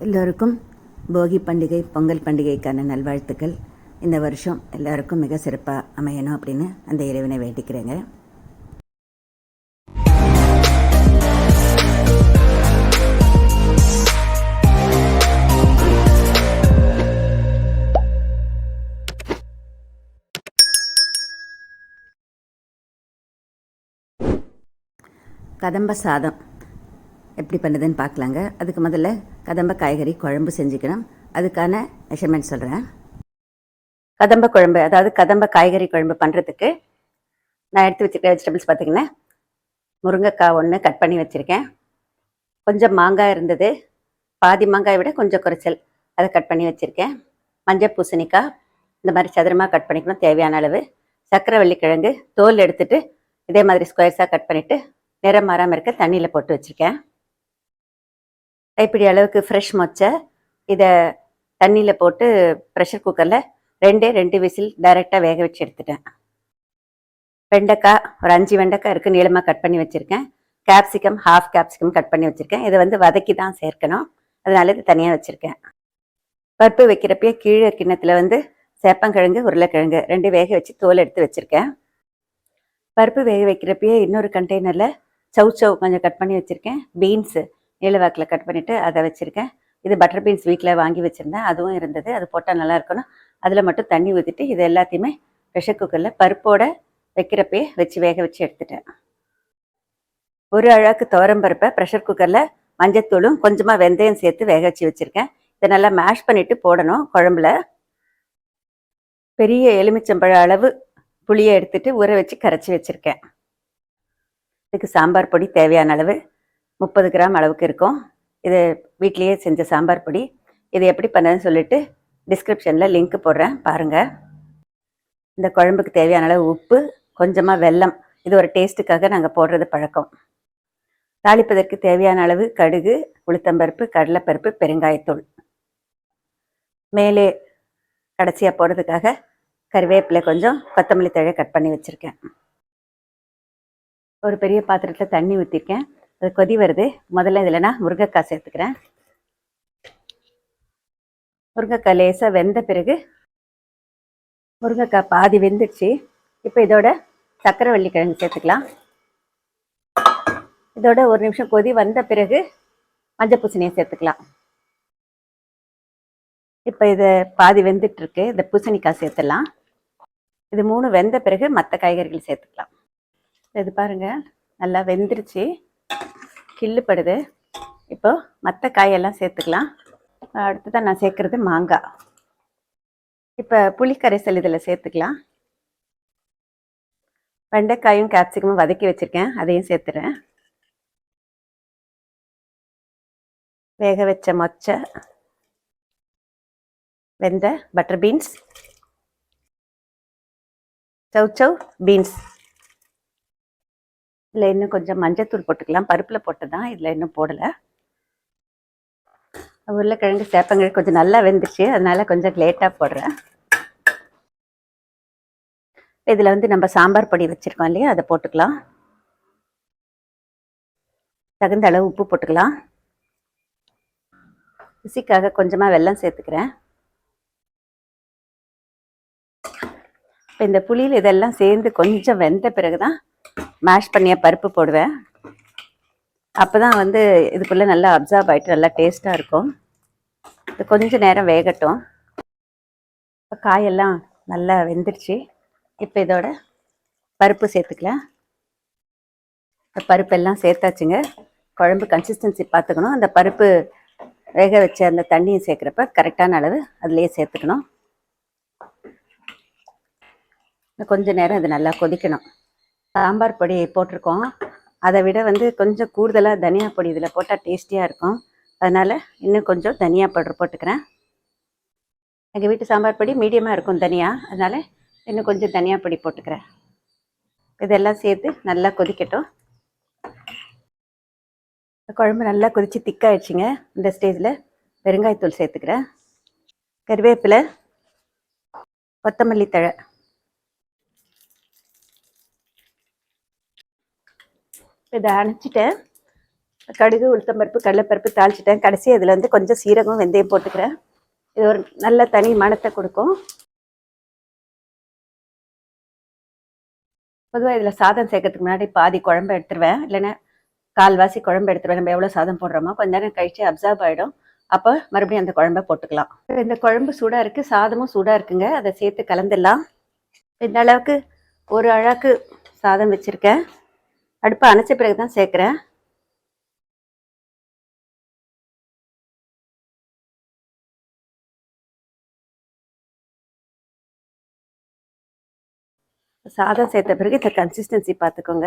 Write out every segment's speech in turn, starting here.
எல்லோருக்கும் போகி பண்டிகை பொங்கல் பண்டிகைக்கான நல்வாழ்த்துக்கள். இந்த வருஷம் எல்லாருக்கும் மிக சிறப்பாக அமையணும் அப்படின்னு அந்த இறைவனை வேண்டிக்கிறேங்க. கதம்ப சாதம். எப்படி பண்ணுதுன்னு பார்க்கலாங்க. அதுக்கு முதல்ல கதம்ப காய்கறி குழம்பு செஞ்சுக்கணும். அதுக்கான மெஷர்மெண்ட் சொல்கிறேன் கதம்ப குழம்பு அதாவது கதம்ப காய்கறி குழம்பு பண்ணுறதுக்கு நான் எடுத்து வச்சுருக்க வெஜிடபிள்ஸ் பார்த்தீங்கன்னா முருங்கைக்காய் ஒன்று கட் பண்ணி வச்சுருக்கேன். கொஞ்சம் மாங்காய் இருந்தது. பாதி மாங்காயை விட கொஞ்சம் குறைச்சல். அதை கட் பண்ணி வச்சுருக்கேன். மஞ்சள் பூசணிக்காய் இந்த மாதிரி சதுரமாக கட் பண்ணிக்கணும் தேவையான அளவு. சக்கரை வெள்ளிக்கிழங்கு தோல் எடுத்துட்டு இதே மாதிரி ஸ்கொயர்ஸாக கட் பண்ணிவிட்டு நிறம் மாறாமல் இருக்க தண்ணியில் போட்டு வச்சுருக்கேன். கைப்பிடி அளவுக்கு ஃப்ரெஷ் மொச்சை இதை தண்ணியில் போட்டு ப்ரெஷர் குக்கரில் ரெண்டே ரெண்டு விசில் டைரெக்டாக வேக வச்சு எடுத்துட்டேன். வெண்டைக்காய் ஒரு அஞ்சு வெண்டைக்காய் இருக்குது நீளமாக கட் பண்ணி வச்சுருக்கேன். கேப்சிகம் ஹாஃப் கேப்சிகம் கட் பண்ணி வச்சுருக்கேன். இதை வந்து வதக்கி தான் சேர்க்கணும். அதனால இது தனியாக வச்சுருக்கேன். பருப்பு வைக்கிறப்பயே கீழே கிண்ணத்தில் வந்து சேப்பங்கிழங்கு உருளைக்கிழங்கு ரெண்டு வேக வச்சு தோல் எடுத்து வச்சுருக்கேன். பருப்பு வேக வைக்கிறப்பயே இன்னொரு கண்டெய்னரில் சவு சவு கொஞ்சம் கட் பண்ணி வச்சுருக்கேன். பீன்ஸு நீளவாக்கில் கட் பண்ணிவிட்டு அதை வச்சுருக்கேன். இது பட்டர் பீன்ஸ் வீட்டில் வாங்கி வச்சுருந்தேன். அதுவும் இருந்தது. அது போட்டால் நல்லா இருக்கணும். அதில் மட்டும் தண்ணி ஊற்றிட்டு இது எல்லாத்தையுமே ப்ரெஷர் குக்கரில் பருப்போட வைக்கிறப்பே வச்சு வேக வச்சு எடுத்துட்டேன். ஒரு அழகு துவரம் பருப்பை ப்ரெஷர் குக்கரில் மஞ்சத்தூளும் கொஞ்சமாக வெந்தயம் சேர்த்து வேக வச்சு வச்சுருக்கேன். இதை நல்லா மேஷ் பண்ணிவிட்டு போடணும் குழம்புல. பெரிய எலுமிச்சம்பழ அளவு புளியை எடுத்துட்டு ஊற வச்சு கரைச்சி வச்சுருக்கேன். இதுக்கு சாம்பார் பொடி தேவையான அளவு. முப்பது கிராம் அளவுக்கு இருக்கும். இது வீட்லேயே செஞ்ச சாம்பார் பொடி. இது எப்படி பண்ணதுன்னு சொல்லிட்டு டிஸ்கிரிப்ஷனில் லிங்க் போடுறேன். பாருங்கள் இந்த குழம்புக்கு தேவையான அளவு உப்பு கொஞ்சமாக வெல்லம். இது ஒரு டேஸ்ட்டுக்காக நாங்கள் போடுறது பழக்கம். தாளிப்பதற்கு தேவையான அளவு கடுகு உளுத்தம்பருப்பு கடலைப்பருப்பு பெருங்காயத்தூள். மேலே கடைசியாக போடுறதுக்காக கருவேப்பிலை கொஞ்சம் கொத்தமல்லி தழை கட் பண்ணி வச்சுருக்கேன். ஒரு பெரிய பாத்திரத்தில் தண்ணி ஊற்றிருக்கேன் அது கொதி வருது. முதல்ல இதில் நான் முருங்கைக்காய் சேர்த்துக்கிறேன். முருங்கைக்காய் லேசாக வெந்த பிறகு முருங்கைக்காய் பாதி வெந்துடுச்சு. இப்போ இதோட சக்கரை கிழங்கு சேர்த்துக்கலாம். இதோட ஒரு நிமிஷம் கொதி வந்த பிறகு மஞ்சள் பூசணியை சேர்த்துக்கலாம். இப்போ இது பாதி வெந்துட்டு இருக்கு இந்த பூசணிக்காய் சேர்த்துடலாம். இது மூணு வெந்த பிறகு மற்ற காய்கறிகள் சேர்த்துக்கலாம். இது பாருங்க நல்லா வெந்துருச்சு. கிள்ளுப்படுது இப்போ மற்ற காயெல்லாம் சேர்த்துக்கலாம். அடுத்ததான் நான் சேர்க்குறது மாங்காய் இப்போ புளிக்கரைசல் இதில் சேர்த்துக்கலாம். வெண்டைக்காயும் கேப்சிகமும் வதக்கி வச்சுருக்கேன். அதையும் சேர்த்துறேன். வேக வச்ச மொச்சை வெந்த butter beans chow chow beans இதில் இன்னும் கொஞ்சம் மஞ்சத்தூள் போட்டுக்கலாம். பருப்பில் போட்டு தான் இதில் இன்னும் போடலை. உருளைக்கிழங்கு சேப்பங்கிழங்கு கொஞ்சம் நல்லா வெந்துச்சு அதனால் கொஞ்சம் லேட்டாக போடுறேன். இதில் வந்து நம்ம சாம்பார் பொடி வச்சுருக்கோம் இல்லையா? அதை போட்டுக்கலாம். தகுந்த அளவு உப்பு போட்டுக்கலாம். ருசிக்காக கொஞ்சமாக வெல்லம் சேர்த்துக்கிறேன். இப்போ இந்த புளியில் இதெல்லாம் சேர்ந்து கொஞ்சம் வெந்த பிறகு தான் மேஷ் பண்ணிய பருப்பு போடுவேன். அப்போ தான் வந்து இதுக்குள்ளே நல்லா அப்சார்ப் ஆகிட்டு நல்லா டேஸ்ட்டாக இருக்கும். இது கொஞ்சம் நேரம் வேகட்டும். இப்போ காயெல்லாம் நல்லா வெந்துருச்சு. இப்போ இதோட பருப்பு சேர்த்துக்கலாம். இந்த பருப்பெல்லாம் சேர்த்தாச்சுங்க. குழம்பு கன்சிஸ்டன்சி பார்த்துக்கணும். அந்த பருப்பு வேக வச்ச அந்த தண்ணியை சேர்க்குறப்ப கரெக்டான அளவு அதுலேயே சேர்த்துக்கணும். கொஞ்சம் நேரம் இது நல்லா கொதிக்கணும். சாம்பார் பொடி போட்டிருக்கோம். அதை விட வந்து கொஞ்சம் கூடுதலாக தனியா பொடி இதில் போட்டால் டேஸ்டியாக இருக்கும். அதனால் இன்னும் கொஞ்சம் தனியா பவுடர் போட்டுக்கிறேன். எங்கள் வீட்டு சாம்பார் பொடி மீடியமாக இருக்கும் தனியா. அதனால் இன்னும் கொஞ்சம் தனியா பொடி போட்டுக்கிறேன். இதெல்லாம் சேர்த்து நல்லா கொதிக்கட்டும். குழம்பு நல்லா கொதித்து திக்காயிடுச்சுங்க இந்த ஸ்டேஜில் பெருங்காயத்தூள் சேர்த்துக்கிறேன். கருவேப்பிலை கொத்தமல்லி தழை. இதை அணைச்சிட்டேன். கடுகு உளுத்தம்பருப்பு கடலைப்பருப்பு தாளிச்சிட்டேன். கடைசி அதில் வந்து கொஞ்சம் சீரகம் வெந்தயம் போட்டுக்கிறேன். இது ஒரு நல்ல தனி மனத்தை கொடுக்கும். பொதுவாக இதில் சாதம் சேர்க்கறதுக்கு முன்னாடி பாதி குழம்பு எடுத்துருவேன். இல்லைன்னா கால்வாசி குழம்பு எடுத்துருவேன். நம்ம எவ்வளோ சாதம் போடுறோமோ கொஞ்ச நேரம் கழிச்சு அப்சர்வ் ஆகிடும் அப்போ மறுபடியும் அந்த குழம்ப போட்டுக்கலாம். இந்த குழம்பு சூடாக இருக்குது சாதமும் சூடாக இருக்குங்க. அதை சேர்த்து கலந்துடலாம். இந்த அளவுக்கு ஒரு அழகு சாதம் வச்சுருக்கேன். அடுப்பை அணைச்ச பிறகு தான் சேர்க்குறேன். சாதம் சேர்த்த பிறகு இந்த கன்சிஸ்டன்சி பார்த்துக்கோங்க.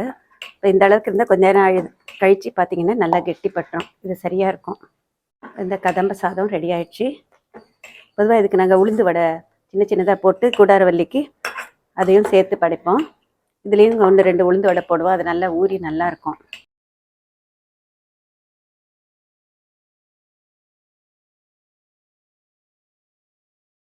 இப்போ இந்த அளவுக்கு இருந்தால் கொஞ்ச நேரம் கழித்து பார்த்தீங்கன்னா நல்லா கெட்டிப்பட்டுரும் இது சரியாக இருக்கும். இந்த கதம்ப சாதம் ரெடி ஆயிடுச்சு. பொதுவாக இதுக்கு நாங்கள் உளுந்து வடை சின்ன சின்னதாக போட்டு கூடாரவல்லிக்கு அதையும் சேர்த்து படைப்போம். இதுலேயும் ஒன்று ரெண்டு உளுந்து வடை போடுவோம் அது நல்லா ஊறி நல்லா இருக்கும்.